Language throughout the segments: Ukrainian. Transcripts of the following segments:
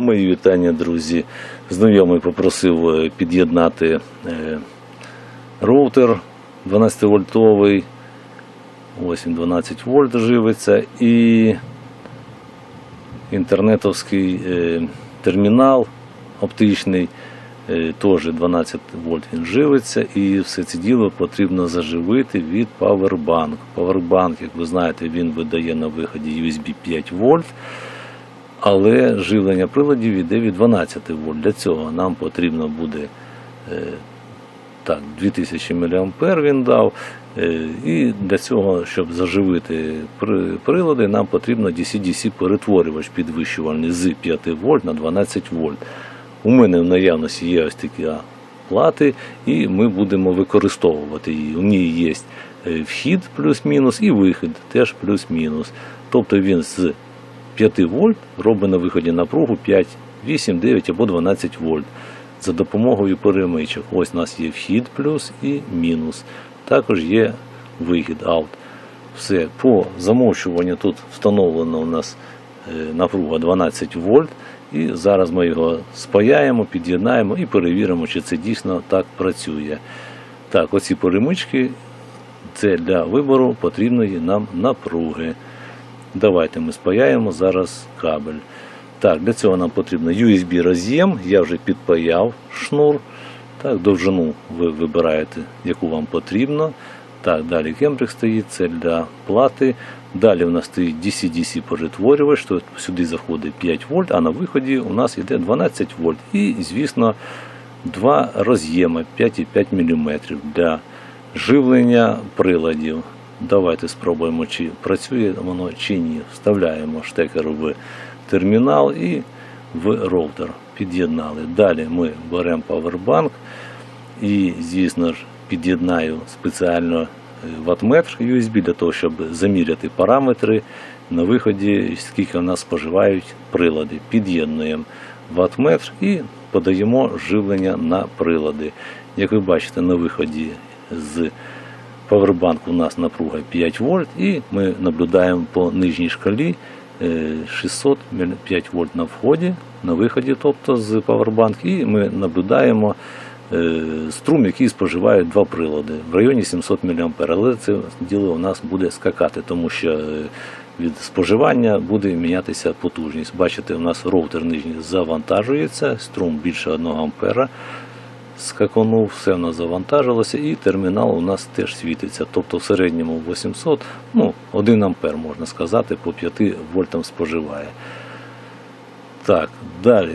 Мої вітання, друзі. Знайомий попросив е, під'єднати е, роутер 12-вольтовий. Ось він 12 вольт живиться і інтернетовський е, термінал оптичний. Теж 12 вольт він живиться, і все це діло потрібно заживити від Powerbank. Powerbank, як ви знаєте, він видає на виході USB 5 вольт, але живлення приладів йде від 12 вольт. Для цього нам потрібно буде е, так, 2000 мА він дав. Е, І для цього, щоб заживити прилади, нам потрібно DC-DC перетворювач підвищувальний з 5 вольт на 12 вольт. У мене в наявності є ось такі плати, і ми будемо використовувати її. У ній є е, вхід плюс-мінус і вихід теж плюс-мінус. Тобто він з 5 вольт робить на виході напругу 5, 8, 9 або 12 вольт за допомогою перемичок. Ось у нас є вхід плюс і мінус. Також є вихід out. Все, по замовчуванню тут встановлено у нас е, напруга 12 вольт. І зараз ми його спаяємо, під'єднаємо і перевіримо, чи це дійсно так працює. Так, оці перемички це для вибору потрібної нам напруги. Давайте ми спаяємо зараз кабель. Так, для цього нам потрібно USB роз'єм. Я вже підпаяв шнур. Так, довжину ви вибираєте, яку вам потрібно. Так, далі кембрик стоїть, це для плати. Далі у нас стоїть DC-DC перетворювач, то сюди заходить 5 вольт, а на виході у нас йде 12 вольт. І, звісно, два роз'єми 5,5 мм для живлення приладів. Давайте спробуємо, чи працює воно чи ні. Вставляємо штекер в термінал і в роутер. Під'єднали. Далі ми беремо павербанк і, звісно ж, під'єднаю спеціально е, ваттметр USB для того, щоб заміряти параметри на виході, скільки у нас споживають прилади. Під'єднуємо ваттметр і подаємо живлення на прилади. Як ви бачите, на виході з павербанку у нас напруга 5 вольт, і ми наблюдаємо по нижній шкалі е, 605 вольт на вході, на виході, тобто з павербанк, і ми наблюдаємо е, струм, який споживають два прилади в районі 700 мА. Але це діло у нас буде скакати, тому що е, від споживання буде мінятися потужність. Бачите, у нас роутер нижній завантажується, струм більше 1 ампера скаконув, все в нас завантажилося, і термінал у нас теж світиться. Тобто в середньому 800, ну 1 ампер можна сказати, по 5 вольтам споживає. Так, далі.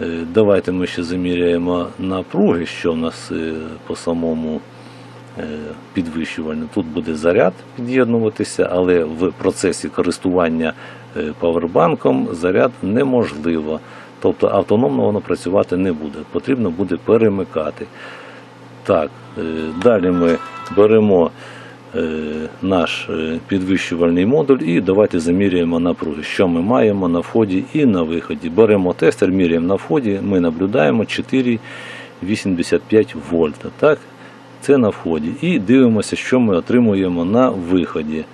е, Давайте ми ще заміряємо напруги, що в нас е, по самому е, підвищуванню. Тут буде заряд під'єднуватися, але в процесі користування павербанком заряд неможливо. Тобто автономно воно працювати не буде. Потрібно буде перемикати. Так, е, далі ми беремо е, наш е, підвищувальний модуль і давайте заміряємо напруги, що ми маємо на вході і на виході. Беремо тестер, міряємо на вході, ми наблюдаємо 4,85 вольта. Так? Це на вході. І дивимося, що ми отримуємо на виході.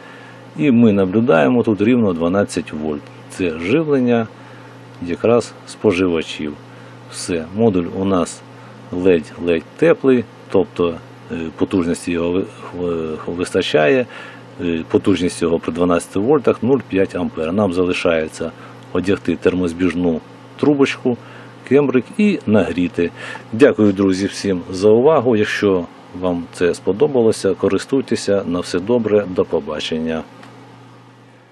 І ми наблюдаємо тут рівно 12 вольт. Це живлення якраз споживачів. Все, модуль у нас ледь-ледь теплий, тобто е, потужності його ви- вистачає. Е, Потужність його при 12 вольтах 0,5 ампера. Нам залишається одягти термозбіжну трубочку, кембрик і нагріти. Дякую, друзі, всім за увагу. Якщо вам це сподобалося, користуйтеся. На все добре, до побачення.